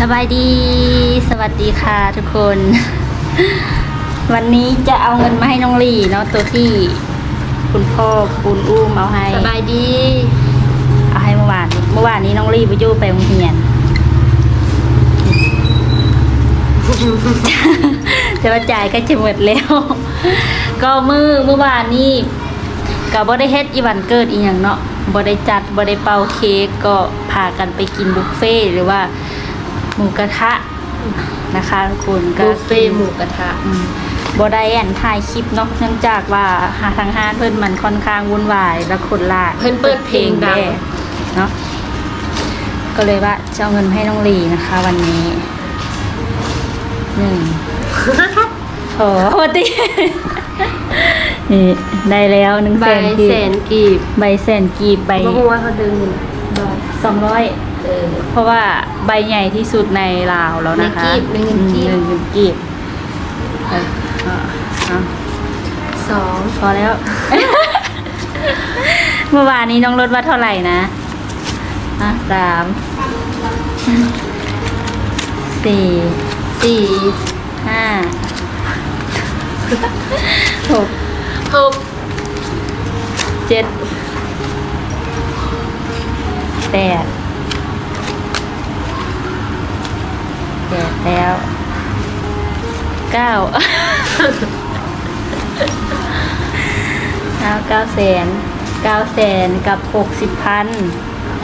สบายดี สวัสดีค่ะทุกคน วันนี้จะเอาเงินมาให้น้องลีเนาะตัวที่คุณพ่อคุณอุ้มเอาให้ สบายดี เอาให้เมื่อวานนี้เมื่อวานนี้น้องลีไปอยู่ไปโรงเรียนแต่ว่าจ่ายก็จะหมดแล้ว ก็มือเมื่อวานนี้ก็บ่ได้เฮ็ดอีวันเกิดอีหยังเนาะบ่ได้จัดบ่ได้เป่าเค้กก็พากันไปกินบุฟเฟ่ต์หรือว่าห มูกระทะนะคะทุกคนก็บุฟเฟ่ต์หมูกระทะอืมบ่ได้แอนถ่ายคลิปเนาะเนื่องจากว่าหาทางห้านเพิ่นมันค่อนข้างวุ่นวายและคนหลายเพิ่นเปิดเพลงดังแน่เนาะก็เลยว่าจะเอาเงินมาให้น้องลีนะคะ วันนี้หนึ่งโอ้โหตินี่ได้แล้วหนึ่งใบแสนกีแสบนกีบใบแสนกีบใบบ่ฮู้ว่าเขาดึงอยู่ดอกสองร้อย เออ เพราะว่าใบใหญ่ที่สุดในลาวแล้วนะคะ ในกีบในเงินกีบ อืมหนึ่งเงินกีบเอออะอะสองพอแล้ว เมื่อวานนี้น้องรถว่าเท่าไหร่นะอะสามสี่สี่ห้าหกหกเจ็ดแปด แปดแล้วเก้าเอาเก้าแสนเก้าแสนกับหกสิบพัน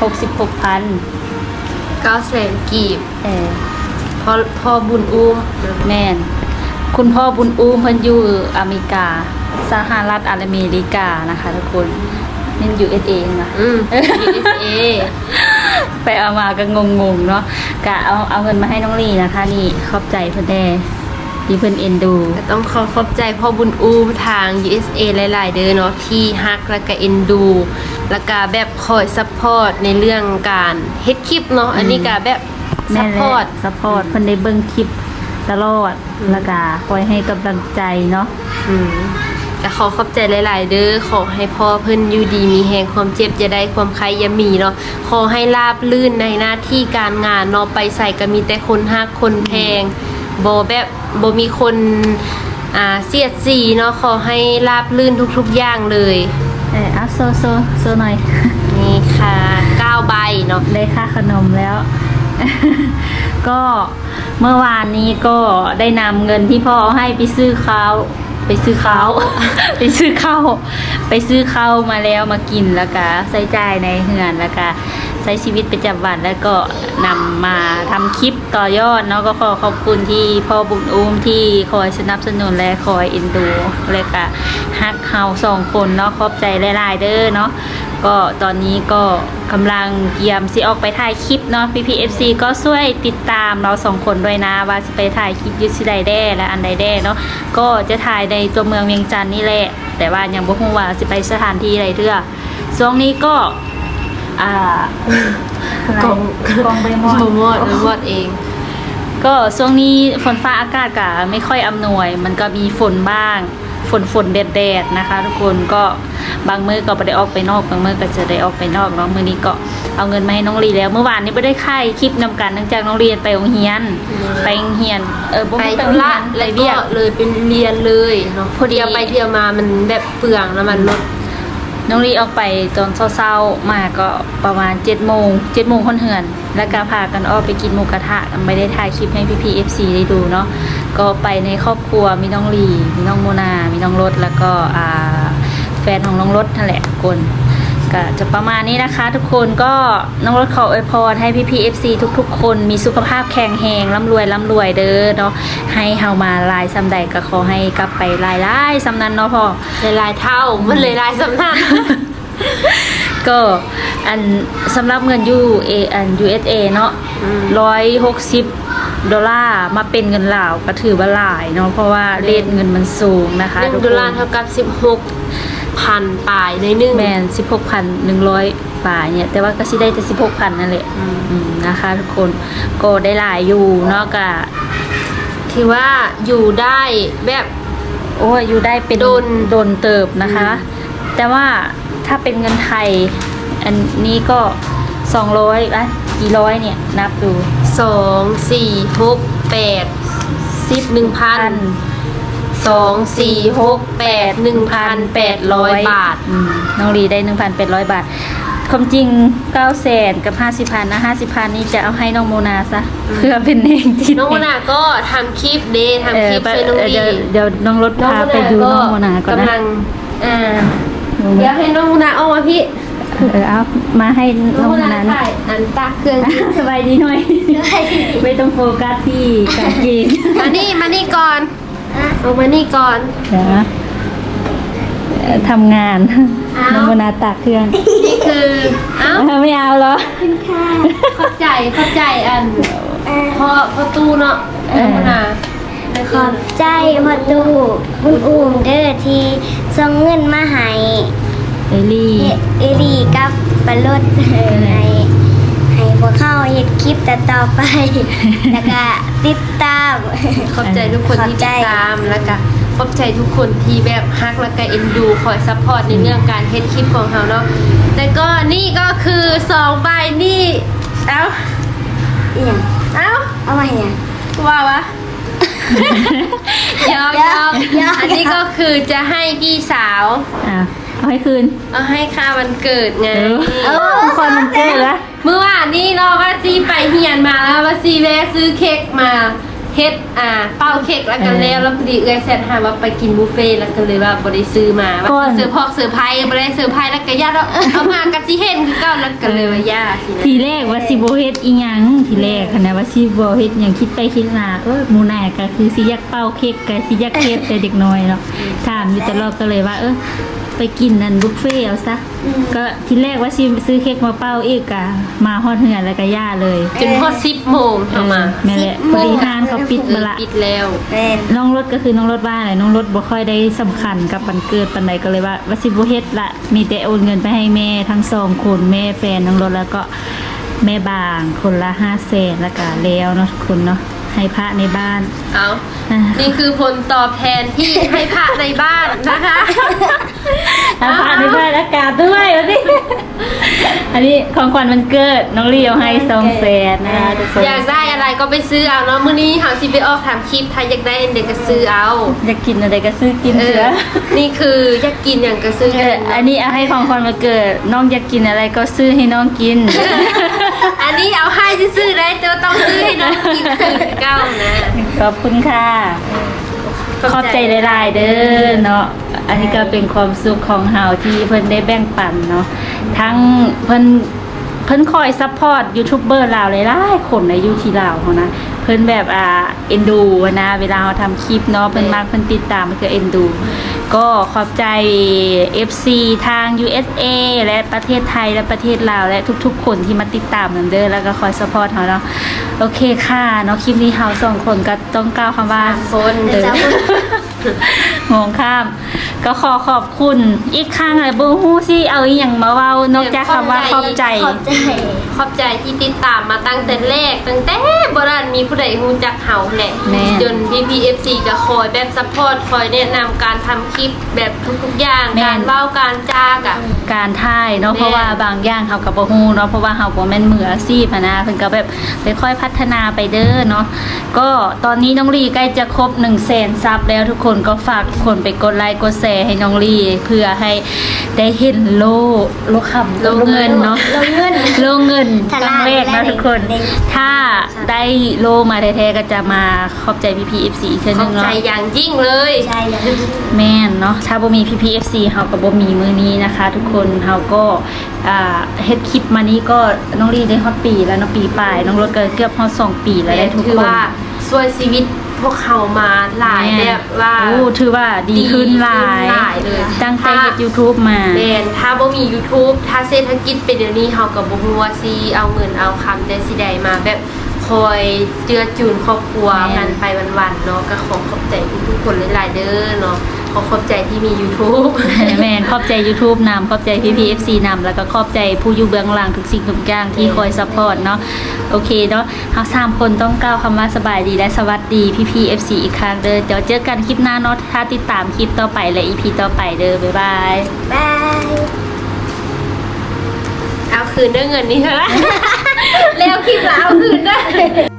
หกสิบหกพันเก้าแสนกีบเออพอพอบุญอุ้มแม่น คุณพ่อบุญอุ้มเพิ่นอยู่อเมริกาสหรัฐอเมริกานะคะทุกคนนี่อยู่เอสเองนะ อืม USA ไปเอามาก็งงๆเนาะกะเอาเอาเงินมาให้น้องลีนะคะ นี่ขอบใจเพื่อนแน่ที่เพื่อนเอ็นดู ก็ต้องขอขอบใจพ่อบุญอุ้มทาง USA หลายๆ เด้อเนาะที่ฮักและก็เอ็นดู แล้วก็แบบคอยซัพพอร์ตในเรื่องการเฮ็ดคลิปเนาะอันนี้ก็แบบซัพพอร์ตซัพพอร์ตเพื่อนได้เบิ่งคลิปตลอดอืมแล้วก็คอยให้กำลังใจเนาะอืม ก็ขอขอบใจหลาย ๆ เด้อขอให้พ่อเพิ่นอยู่ดีมีแหงความเจ็บจะได้ความใครอย่ามีเนาะขอให้ราบลื่นในหน้าที่การงานเนาะไปใส่ก็มีแต่คนฮักคนแพงบ่แบบบ่มีคนอ่าเสียดสีเนาะขอให้ราบลื่นทุก ๆ อย่างเลยเออเอาโซโซโซหน่อย นี่ค่ะ9ใบเนาะได้ค่าขนมแล้ว ก็เมื่อวานนี้ก็ได้นำเงินที่พ่อเอาให้ไปซื้อข้าว ไปซื้อข้าว ไปซื้อข้าวไปซื้อข้าวมาแล้วมากินแล้วก็ใช้จ่ายในเฮือนแล้วก็ใช้ชีวิตประจำวันแล้วก็นำมาทำคลิปต่อยอดเนาะก็ขอขอบคุณที่พ่อบุญอุ้มที่คอยสนับสนุนและคอยเอ็นดูแลยก็ฮักเฮาสองคนเนาะขอบใจหลายๆเด้อเนาะ ก็ตอนนี้ก็กำลังเตรียมสิออกไปถ่ายคลิปเนาะ PPFC ก็ช่วยติดตามเราสองคนด้วยนะ ว่าจะไปถ่ายคลิปอยุทธใดแด้และอันใดแด้เนาะก็จะถ่ายในตัวเมืองเวียงจันทน์นี่แหละ แต่ว่ายังบ่ฮู้ว่าจะไปสถานที่ใดเทื่อช่วงนี้ก็อ่าอะไรกองกองใบมอบ่มอดดบ่มอดเอง ก็ช่วงนี้ฝนฟ้าอากาศก็ไม่ค่อยอำนวย มันก็มีฝนบ้าง ฝนฝนแดดแดดๆนะคะ ทุกคนก็บางมื้อก็ไม่ได้ออกไปนอกบางมื้อก็จะได้ออกไปนอกเนาะมื้อนี้ก็เอาเงินมาให้น้องลีแล้ว เมื่อวานนี้ไม่ได้ค่ายคลิปนำกันเนื่องจากน้องเรียนไปโรงเรียนไปโรงเรียนเออบ่ไปม่ธุระไปแล้วเรีก็ยกเลยเป็นเรียนเลยเนาะพอดีเที่ยวไปเที่ยวมามันแบบเปลืองแล้วมันลดน้องลีออกไปตอนเช้าๆมาก็ประมาณ7จ็ดโมงเจ็ดโมงคนเหือน แล้วก็พากันออกไปกินหมูกระทะไม่ได้ถ่ายคลิปให้พี่พีเอฟซีได้ดูเนาะ ก็ไปในครอบครัวมีน้องลีมีน้องโมนา มีน้องรถแล้วก็อ่าแฟนของน้องรถนั่นแหละทุกคนก็จะประมาณนี้นะคะ ทุกคนก็น้องรถขออวยพรให้พี่พีเอฟซีทุก ๆ คนมีสุขภาพแข็งแรงร่ำรวยร่ำรวยเด้อเนาะให้เฮามาลายซ้ำใดก็ขอให้กลับไปลายลายๆซ้ำนั้นเนาะพ่อหลายๆเท่ามันหลายๆสำนักก็อันสำหรับเงินยูเออัน USA เนาะอืมร้อยหกสิบ ดอลลาร์มาเป็นเงินลาวก็ถือว่าหลายเนาะเพราะว่าเรทเงินมันสูงนะคะหนึ่งทุกดอลคลาร์นเท่ากับสิบหกพันปลายในหนึ่งแมนสิบหกพันหนึ่งร้อยบาทเนี่ยแต่ว่าก็สิได้แต่สิบหกพันนั่นแหละอืมอืมนะคะทุกคนก็ได้หลายอยู่เนาะก็ที่ว่าอยู่ได้แบบโอ้ยอยู่ได้เป็นโดนโดนเติบนะคะอืมแต่ว่าถ้าเป็นเงินไทย อันนี้ก็สองร้อย กี่ร้อยเนี่ย นับดูสองสี่หกแปดสิบหนึ่งพันสองสี่หกแปดหนึ่งพันแปดร้อยบาทอืมน้องลีได้หนึ่งพันแปดร้อยบาท ความจริงเก้าแสนกับห้าสิบพันนะห้าสิบพันนี่จะเอาให้น้องโมนาซะ เพื่อเป็นเองที่น้องโมนาก็ทำคลิปเดย์ทำคลิปเออช่วยน้องเดี๋ดียวเดี๋ยวน้องรถพาไปดูน้องโมนาก่อนกำลันะงอ่าดูเดี๋ยวนะให้น้องโมนาออกมาพี่ เออเอามาให้น้น้อองงโมโมนานาถ่ายอันตาเครื่องสบายดีหน่อย ไม่ต้องโฟกัสที่กางเกงมานี่มานี่ก่อนเอามานี่ก่อนเดี๋ยวนะเอ่อทำงานเอาน้องโมนาตากเครื่องนี่คือเอ้าเออไม่เอาเหรอ เข้าใจเข้าใจอันพอพอตู้เนาะเออน้องโมนาขอบใจพอตูบุญอุ่มเด้อที่ส่งเงินมาให้ เอลี่ เอเอรีกับปลารถเออให้ให้พวกเข้าเฮ็ดคลิปต่อต่อๆไป แล้วก็ติดตาม ขอบใจทุกคนที่ขอบใจติดตามแล้วก็ขอบใจทุกคนที่แบบฮักแล้วก็เอ็นดูคอยซัพพอร์ตในเรื่องการเฮ็ดคลิปของเราเนาะแต่ก็นี่ก็คือสองใบนี่ เอ้าอีหยังเอ้าเอามาให้หยังว่าวะยอมยอมยอมอันนี้ก็คือจะให้พี่สาวอะ เอาให้คืน เอาให้ค่าวันเกิดไง เออคนมันเกิดละเมื่อวานนี้เนาะว่าซีไปเฮียนมาแล้วว่าซีแวะซื้อเค้กมาเฮ็ดอ่าเป้าเค้กแล้วกันแล้วแล้วพอดีเอื้อยแซดหาว่าไปกินบุฟเฟ่ต์แล้วก็เลยว่าบ่ได้ซื้อมาว่าสิซื้อพอกซื้อไพ่บ่ได้ซื้อไพ่แล้วก็ย่าเราเอามากันสิเห็นคือเก่าแล้วก็เลยว่าย่าสินะทีแรกว่าสิโบเฮ็ดอีหยังทีแรกคะนะว่าสิโบเฮ็ดหยังคิดไปคิดมาเออหมูนาก็คือสิอยากเป่าเค้กก็สิอยากเค้กแต่เด็กน้อยเนาะถามอยู่ตลอดก็เลยว่าเออ ไปกินนั่นบุฟเฟ่ต์เอาซะ ก็ทีแรกว่าสิซื้อเค้กมาเป่าอีกอะมาฮอดเฮือนแล้วก็ย่าเลยจนพอ10โมงเข้ามาแม่นแหละพอดีห้านเขาปิดเอมาอละปิดแล้ว แม่นน้องรถก็คือน้องรถว่าอะไรน้องรถบ่ค่อยได้สำคัญกับวันเกิดปันใดก็เลยว่าว่าสิบ่เฮ็ดละมีแต่โอนเงินไปให้แม่ทั้งสองคนแม่แฟนน้องรถแล้วก็แม่บางคนละห้าแสนแล้วก็แล้วเนาะทุกคนเนาะ ให้พระในบ้าน เอาอะนี่คือผลตอบแทนที่ให้พระในบ้านนะคะให้พระในบ้านอากาศด้วยวะสิอันนี้ของขวัญวันเกิดน้องเลียวให้สองแสนนะคะทุกคนอยากได้อะไรก็ไปซื้อเอาเนาะมื้อนี้หาสิไปออกถามคลิปถ้าอยากได้อันเด็กก็ซื้อเอา อยากกินอะไรก็ซื้อกินเอเถออะนี่คืออยากกินอย่างก็ซื้อเอกิอนอันนี้เอาให้ของขวัญวันเกิด น้องอยากกินอะไรก็ซื้อให้น้องกิน อันนี้เอาให้ซื้อได้แต่ว่าต้องซื้อให้น้องกินคือเก้านะขอบคุณค่ะ ขอบใจหลายๆเด้อเนาะ อันนี้ก็เป็นความสุขของเฮาที่เพิ่นได้แบ่งปันเนาะ ทั้งเพิ่นเพิ่นคอยซัพพอร์ตยูทูบเบอร์ลาวหลายๆคนในยูที่ลาวเขานะ เพิ่นแบบอ่าเอ็นดูนะ เวลาเราทำคลิปเนาะ เพิ่นมากเพิ่นติดตามเพิ่นก็เอ็นดู ก็ขอบใจ FC ทาง USA และประเทศไทยและประเทศลาว และทุกๆ คนที่มาติดตามนำเด้อแล้วก็คอยซัพพอร์ตเฮาเนาะโอเคค่ะเนาะคลิปนี้เฮาสองคนก็ต้องกล่าวคำว่าคนเออ งงข้าม ก็ขอขอบคุณอีกครั้งเลยบูฮู้สิเอาอีหยังมาเว้านอกจากคำว่าขอบใจ ขอบใจ ขอบใจที่ติดตามมาตั้งแต่แรก ตั้งแต่โบราณมีผู้ใดฮู้จักเฮาแหละแม่จน PPFC ก็คอยแบบซัพพอร์ตคอยแนะนำการทำคลิปแบบทุกๆอย่างแม่น การเว้าการจากอะการถ่ายเนาะแม่ เพราะว่าบางอย่างเฮากับบ่ฮู้เนาะเพราะว่าเฮาบ่แม่นมืออาชีพอะนะเพิ่นก็แบบค่อยๆพัฒนาไปเด้อเนาะก็ตอนนี้น้องลีใกล้จะครบ1 0 0 0 0แสนซับแล้วทุกคนก็ฝากทุกคนไปกดไลค์กดแชร์ให้น้องลีเพื่อให้ได้เห็นโลโลคำโลเงินเนาะโลเงินโลเงินถ้าครั้งแรกล้านะนทุกคนได้ถ้าได้โลมาแท้ๆก็จะมาขอบใจพี่พีเอฟซีอีกเช่นขนึอบงใจเนาะอย่างยิ่งเลยใช่แล้วแม่นเนาะถ้าบ่มีพี่พีเอฟซีเฮาก็บ่มีมือนี้นะคะ ทุกคนเฮาก็อ่าเฮ็ดคลิปมานี้ก็น้องลีได้ฮอดปีแล้วเนาะปีปลายน้องรถก็เกือบฮอดสองปีแล้วได้ทุกถือคนว่าช่วยชีวิต พวกเขามาหลายแม่แบบว่าโอ้ถือว่าดีขึ้นหลายดีขึ้นหลายเลยตั้งแต่เฮ็ด YouTube มาแมนถ้าบ่มี YouTube ถ้าเศรษฐกิจเป็นเดี๋ยวนี้เฮาก็บ่ฮู้ว่าสิเอาเงินเอาคำได้สิใดมาแบบคอยเจือจูนครอบครัวแม่นกันไปวันๆเนาะก็ขอขอบใจทุกๆคนหลายๆเด้อเนาะ ขอขอบใจที่มี YouTube แม่นขอบใจ YouTube นำขอบใจพี่พีเอฟซีนำแล้วก็ขอบใจผู้อยู่เบื้องหลังทุกสิ่งทุกอย่างที่คอยซัพพอร์ตเนาะโอเคเนาะเฮาสามคนต้องกล่าวคำว่าสบายดีและสวัสดีพี่พีเอฟซีอีกครั้งเด้อเดี๋ยวเจอกันคลิปหน้าเนาะถ้าติดตามคลิปต่อไปและอีพีต่อไปเด้อบ๊ายบายบายเอาคืนด้วยเงินนี่เถอะเร็วเลย